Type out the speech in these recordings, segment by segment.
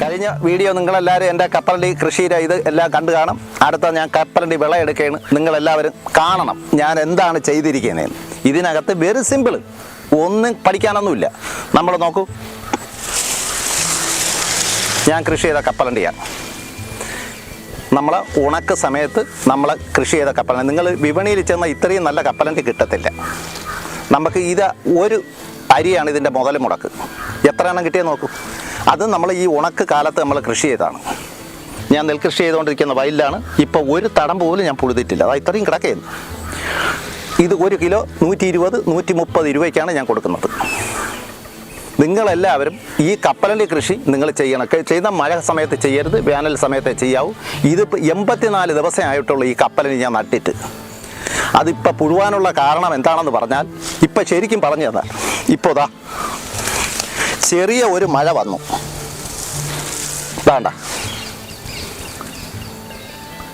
കഴിഞ്ഞ വീഡിയോ നിങ്ങളെല്ലാവരും എന്റെ കപ്പലണ്ടി കൃഷിയുടെ ഇത് എല്ലാം കണ്ടു കാണും. അടുത്ത ഞാൻ കപ്പലണ്ടി വിള വിളയെടുക്കുകയാണ് നിങ്ങളെല്ലാവരും കാണണം ഞാൻ എന്താണ് ചെയ്തിരിക്കുന്നതെന്ന് ഇതിനകത്ത് വെരി സിമ്പിൾ ഒന്നും പഠിക്കാനൊന്നുമില്ല. നമ്മൾ നോക്കൂ. ഞാൻ കൃഷി ചെയ്ത കപ്പലണ്ടിയാണ്. നമ്മൾ ഉണക്ക് സമയത്ത് നമ്മൾ കൃഷി ചെയ്ത കപ്പലണ്ടി. നിങ്ങൾ വിപണിയിൽ ചെന്ന ഇത്രയും നല്ല കപ്പലണ്ടി കിട്ടത്തില്ല. നമുക്ക് ഇത് ഒരു അരിയാണ് ഇതിന്റെ മുതൽ മുടക്ക്. എത്ര എണ്ണം കിട്ടിയാൽ നോക്കൂ. അത് നമ്മൾ ഈ ഉണക്ക് കാലത്ത് നമ്മൾ കൃഷി ചെയ്താണ് ഞാൻ നെൽകൃഷി ചെയ്തുകൊണ്ടിരിക്കുന്ന വയലിലാണ്. ഇപ്പോൾ ഒരു തടം പോലും ഞാൻ പുഴുതിട്ടില്ല അത് ഇത്രയും കിടക്കുന്നു ഇത് ഒരു കിലോ നൂറ്റി ഇരുപത് നൂറ്റി മുപ്പത് രൂപയ്ക്കാണ് ഞാൻ കൊടുക്കുന്നത്. നിങ്ങളെല്ലാവരും ഈ കപ്പലണ്ടി കൃഷി നിങ്ങൾ ചെയ്യണം. ചെയ്യുന്ന മഴ സമയത്ത് ചെയ്യരുത് വേനൽ സമയത്തെ ചെയ്യാവൂ. ഇതിപ്പോൾ എൺപത്തിനാല് ദിവസം ആയിട്ടുള്ള ഈ കപ്പലണ്ടി ഞാൻ നട്ടിട്ട്. അതിപ്പോൾ പുഴുവാനുള്ള കാരണം എന്താണെന്ന് പറഞ്ഞാൽ ഇപ്പം ശരിക്കും പറഞ്ഞതാ ഇപ്പോൾ ദാ ചെറിയ ഒരു മഴ വന്നു. വേണ്ട.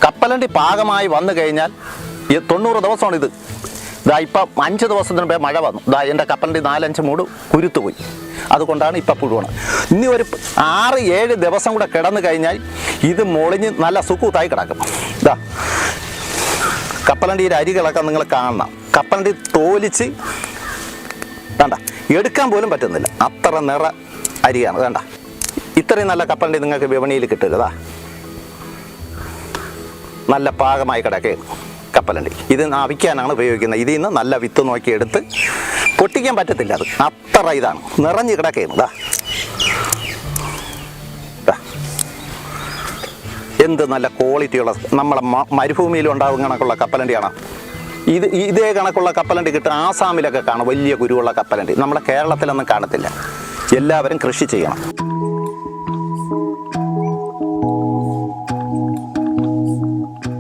കപ്പലണ്ടി പാകമായി വന്നു കഴിഞ്ഞാൽ തൊണ്ണൂറ് ദിവസമാണ് ഇത്. ഇതാ ഇപ്പം അഞ്ച് ദിവസത്തിന് മുമ്പേ മഴ വന്നു. ഇതാ എന്റെ കപ്പലണ്ടി നാലഞ്ച് മൂട് കുരുത്തുപോയി. അതുകൊണ്ടാണ് ഇപ്പം പുഴുവണ്. ഇനി ഒരു ആറ് ഏഴ് ദിവസം കൂടെ കിടന്നു കഴിഞ്ഞാൽ ഇത് മൊളിഞ്ഞ് നല്ല സുക്കൂത്തായി കിടക്കും. ഇതാ കപ്പലണ്ടിയുടെ അരികളൊക്കെ നിങ്ങൾ കാണണം. കപ്പലണ്ടി തോലിച്ച് വേണ്ട എടുക്കാൻ പോലും പറ്റുന്നില്ല. അത്ര നിറ അരിയാണ് വേണ്ട ഇത്രയും നല്ല കപ്പലണ്ടി നിങ്ങൾക്ക് വിപണിയിൽ കിട്ടരുതാ നല്ല പാകമായി കിടക്കുകയാണ് കപ്പലണ്ടി ഇത് അവിക്കാനാണ് ഉപയോഗിക്കുന്നത്. ഇതിൽ നിന്ന് നല്ല വിത്ത് നോക്കിയെടുത്ത് പൊട്ടിക്കാൻ പറ്റത്തില്ല അത്. അത്ര ഇതാണ്. നിറഞ്ഞു ഇതാ. എന്ത് നല്ല ക്വാളിറ്റിയുള്ള നമ്മളെ മരുഭൂമിയിൽ ഉണ്ടാകുന്ന കണക്കുള്ള കപ്പലണ്ടിയാണ് ഇത് ഇതേ കണക്കുള്ള കപ്പലണ്ടി കിട്ടും ആസാമിലൊക്കെ കാണും. വലിയ കുരുവുള്ള കപ്പലണ്ടി. നമ്മുടെ കേരളത്തിലൊന്നും കാണത്തില്ല. എല്ലാവരും കൃഷി ചെയ്യണം.